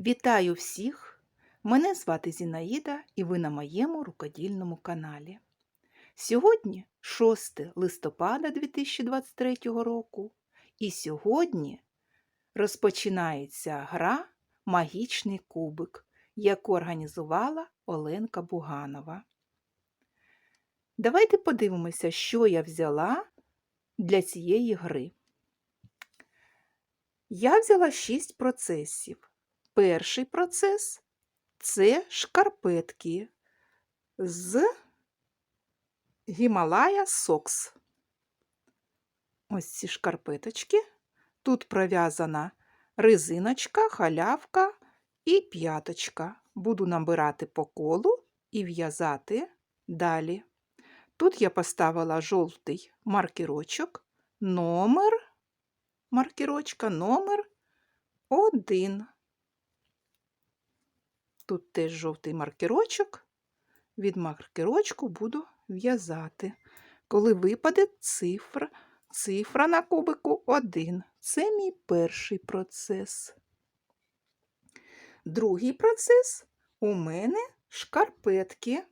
Вітаю всіх! Мене звати Зінаїда і ви на моєму рукодільному каналі. Сьогодні 6 листопада 2023 року, і сьогодні розпочинається гра Магічний кубик, яку організувала Оленка Буганова. Давайте подивимося, що я взяла для цієї гри. Я взяла 6 процесів. Перший процес це шкарпетки з Гімалая Сокс. Ось ці шкарпеточки. Тут пров'язана резиночка, халявка і п'яточка. Буду набирати по колу і в'язати далі. Тут я поставила жовтий маркерочок, номер маркерочка, номер один. Тут теж жовтий маркерочок. Від маркерочку буду в'язати. Коли випаде цифра, цифра на кубику 1. Це мій перший процес. Другий процес у мене шкарпетки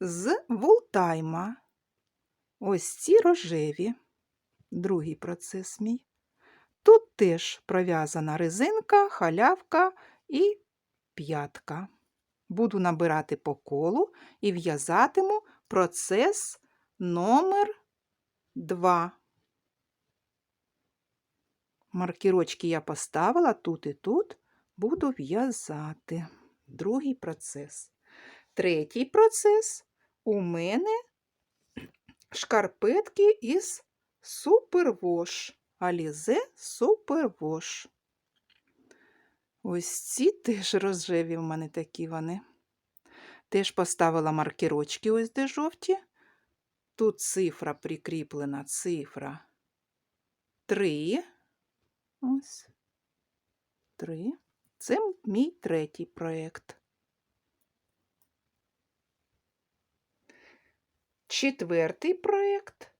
з вултайма. Ось ці рожеві. Другий процес мій. Тут теж пров'язана резинка, халявка і п'ятка. Буду набирати по колу і в'язатиму процес номер 2. Маркірочки я поставила тут і тут, буду в'язати. Другий процес. Третій процес у мене шкарпетки із супервош. Алізе супервош. Ось ці теж рожеві в мене такі вони. Теж поставила маркерочки, ось де жовті. Тут цифра прикріплена, цифра 3. Ось. 3. Це мій третій проєкт. Четвертий проєкт.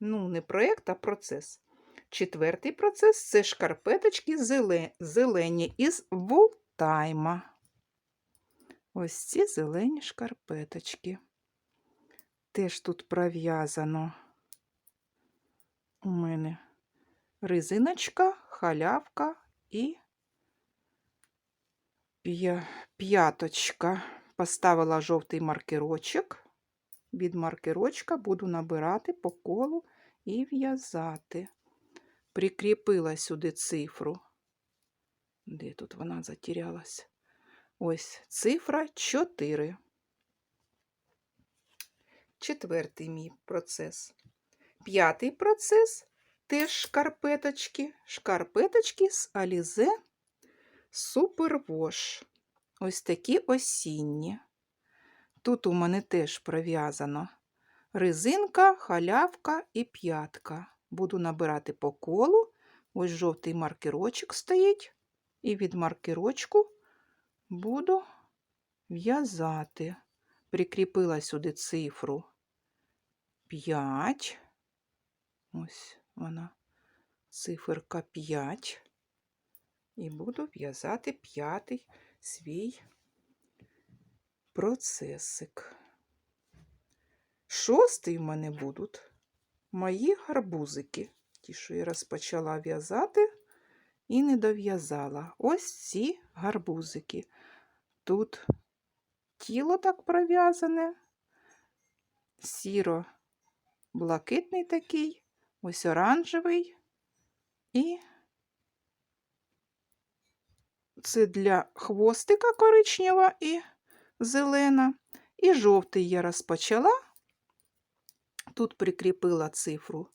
Ну, не проєкт, а процес. Четвертий процес це шкарпеточки зелені із вултайма. Ось ці зелені шкарпеточки. Теж тут пров'язано у мене резиночка, халявка і п'яточка. Поставила жовтий маркерочок. Від маркерочка буду набирати по колу і в'язати прикріпила сюди цифру. Де тут вона затірялась? Ось цифра 4. Четвертий мій процес. П'ятий процес теж шкарпеточки. Шкарпеточки з Алізе Супервош. Ось такі осінні. Тут у мене теж пров'язано резинка, халявка і п'ятка буду набирати по колу. Ось жовтий маркерочок стоїть, і від маркерочку буду в'язати. Прикріпила сюди цифру 5. Ось вона, циферка 5. І буду в'язати п'ятий свій процесик. Шостий в мене будуть мої гарбузики. Ті, що я розпочала в'язати і не дов'язала. Ось ці гарбузики. Тут тіло так пров'язане, сіро-блакитний такий, ось оранжевий і це для хвостика коричнева і зелена. І жовтий я розпочала. Тут прикріпила цифру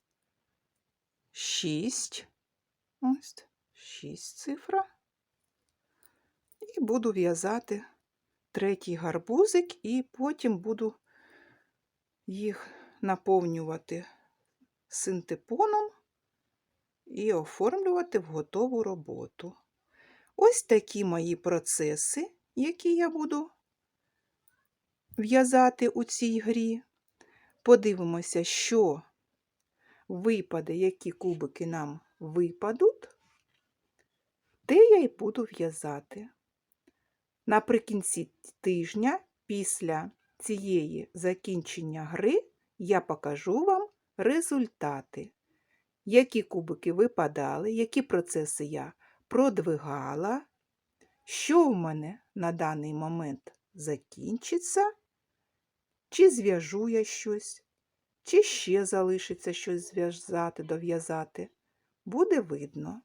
6. Ось 6 цифра. І буду в'язати третій гарбузик, і потім буду їх наповнювати синтепоном і оформлювати в готову роботу. Ось такі мої процеси, які я буду в'язати у цій грі. Подивимося, що випаде, які кубики нам випадуть. те я й буду в'язати. Наприкінці тижня, після цієї закінчення гри, я покажу вам результати, які кубики випадали, які процеси я продвигала, що в мене на даний момент закінчиться, чи зв'яжу я щось, чи ще залишиться щось зв'язати, дов'язати. Буде видно.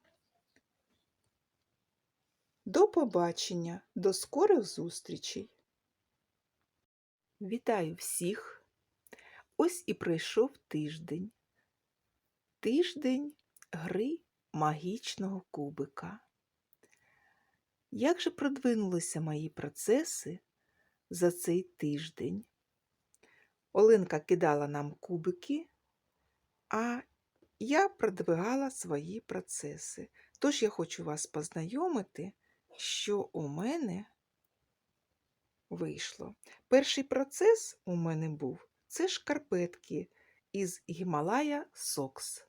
До побачення, до скорих зустрічей. Вітаю всіх! Ось і пройшов тиждень. Тиждень гри магічного кубика. Як же продвинулися мої процеси за цей тиждень? Оленка кидала нам кубики, а я продвигала свої процеси. Тож я хочу вас познайомити, що у мене вийшло. Перший процес у мене був це шкарпетки із Гімалая Сокс.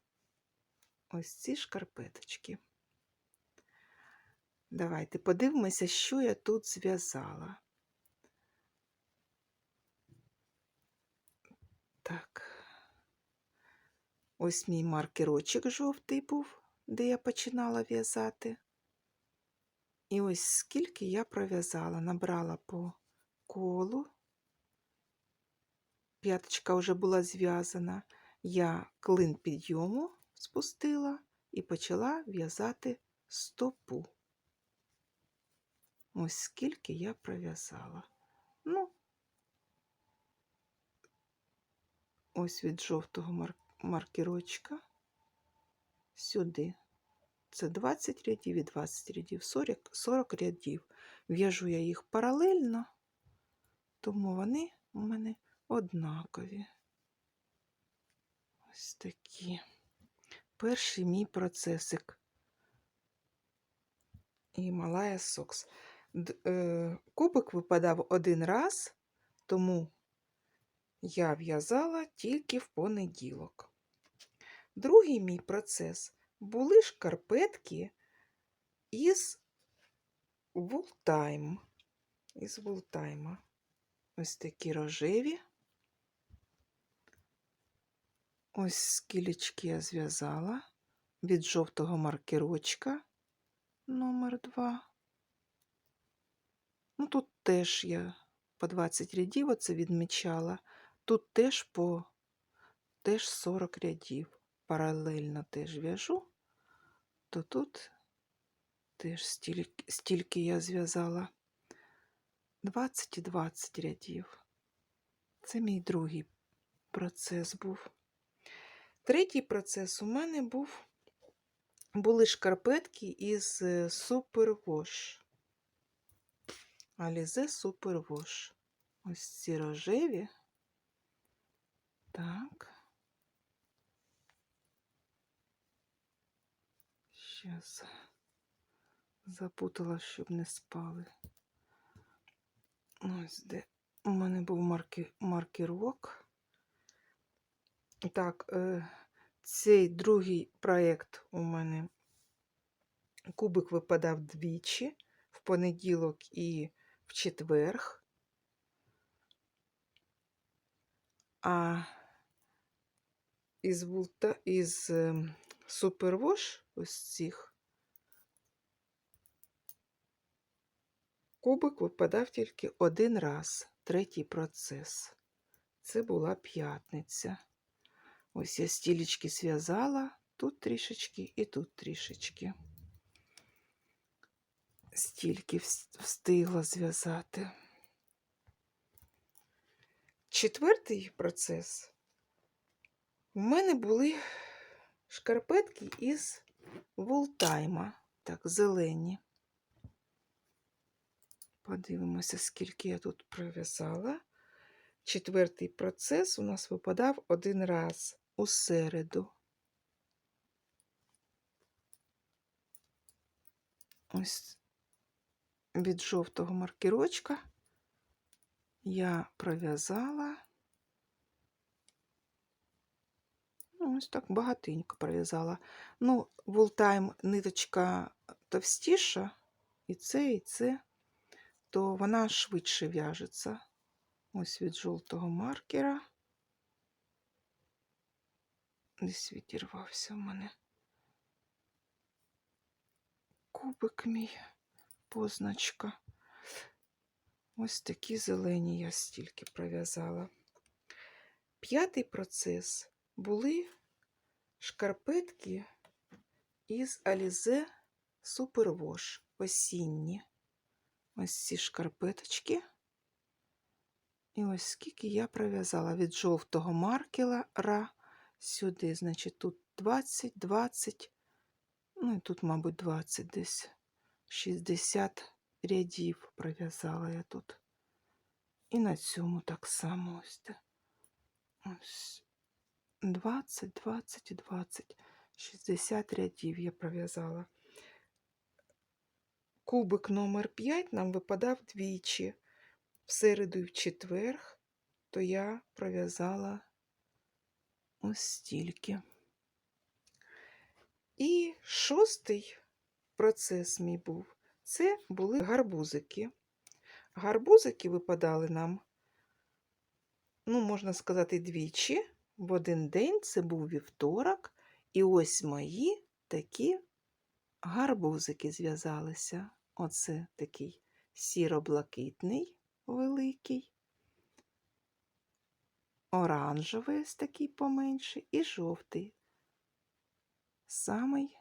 Ось ці шкарпеточки. Давайте подивимося, що я тут зв'язала. Так. Ось мій маркерочок жовтий був, де я починала в'язати. І ось скільки я пров'язала, набрала по колу. П'яточка вже була зв'язана. Я клин підйому спустила і почала в'язати стопу. Ось скільки я пров'язала. Ну, ось від жовтого мар маркерочка сюди. Це 20 рядів і 20 рядів, 40, 40 рядів. В'яжу я їх паралельно, тому вони у мене однакові. Ось такі. Перший мій процесик. Гімалая Сокс. Е, кубик випадав один раз, тому я в'язала тільки в понеділок. Другий мій процес були шкарпетки із вултайм. Із вултайма. Ось такі рожеві. Ось скілечки я зв'язала від жовтого маркерочка номер 2. Ну, тут теж я по 20 рядів оце відмічала. Тут теж по теж 40 рядів. Паралельно теж в'яжу, то тут теж стільки, стільки я зв'язала 20 і 20 рядів. Це мій другий процес був. Третій процес у мене був були шкарпетки із Superwash. Alize Superwash. Ось ці рожеві. Так. Щас запутала, щоб не спали. Ось де у мене був марки... маркерок. Так, е, цей другий проєкт у мене кубик випадав двічі в понеділок і в четверг. А із вулта із ем, супервош ось цих кубик випадав тільки один раз, третій процес. Це була п'ятниця. Ось я стілечки зв'язала, тут трішечки і тут трішечки. Стільки встигла зв'язати. Четвертий процес. У мене були шкарпетки із Волтайма, так, зелені. Подивимося, скільки я тут пров'язала. Четвертий процес у нас випадав один раз у середу. Ось від жовтого маркерочка я пров'язала Ось так багатенько пров'язала. Ну, вултайм ниточка товстіша, і це, і це, то вона швидше в'яжеться. Ось від жовтого маркера. Десь відірвався в мене. Кубик мій, позначка. Ось такі зелені я стільки пров'язала. П'ятий процес були шкарпетки із Alize Superwash осінні. Ось ці шкарпеточки. І ось скільки я пров'язала від жовтого маркера сюди, значить, тут 20, 20, ну і тут, мабуть, 20 десь 60 рядів пров'язала я тут. І на цьому так само ось. Ось 20, 20 і 20, 60 рядів я пров'язала. Кубик номер 5 нам випадав двічі. В середу і в четверг, то я пров'язала ось стільки. І шостий процес мій був це були гарбузики. Гарбузики випадали нам, ну, можна сказати, двічі. В один день це був вівторок, і ось мої такі гарбузики зв'язалися. Оце такий сіро-блакитний великий, оранжевий ось такий поменший, і жовтий, самий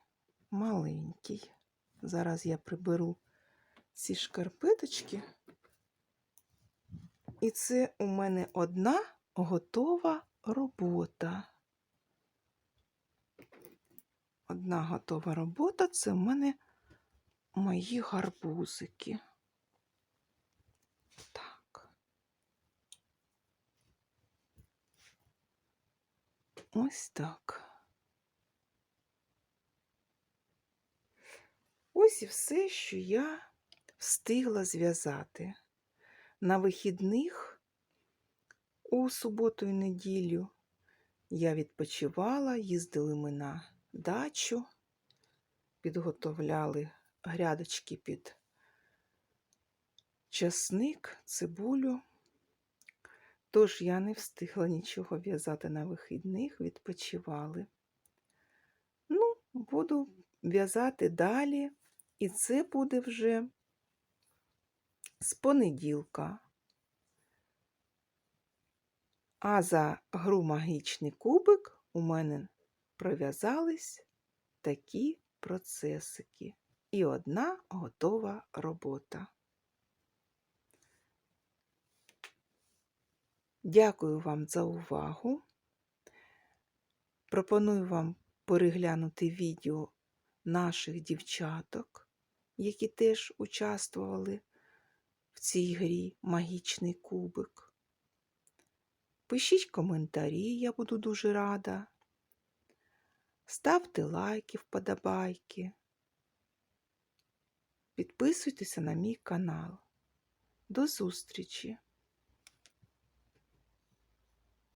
маленький. Зараз я приберу ці шкарпеточки. І це у мене одна готова робота. Одна готова робота це в мене мої гарбузики. Так. Ось так. Ось і все, що я встигла зв'язати. На вихідних у суботу і неділю я відпочивала, їздили ми на дачу, підготовляли грядочки під часник, цибулю. Тож я не встигла нічого в'язати на вихідних, відпочивали. Ну, буду в'язати далі, і це буде вже з понеділка. А за гру магічний кубик у мене пров'язались такі процесики. І одна готова робота. Дякую вам за увагу. Пропоную вам переглянути відео наших дівчаток, які теж участвували в цій грі Магічний кубик. Пишіть коментарі, я буду дуже рада. Ставте лайки, вподобайки. Підписуйтеся на мій канал. До зустрічі!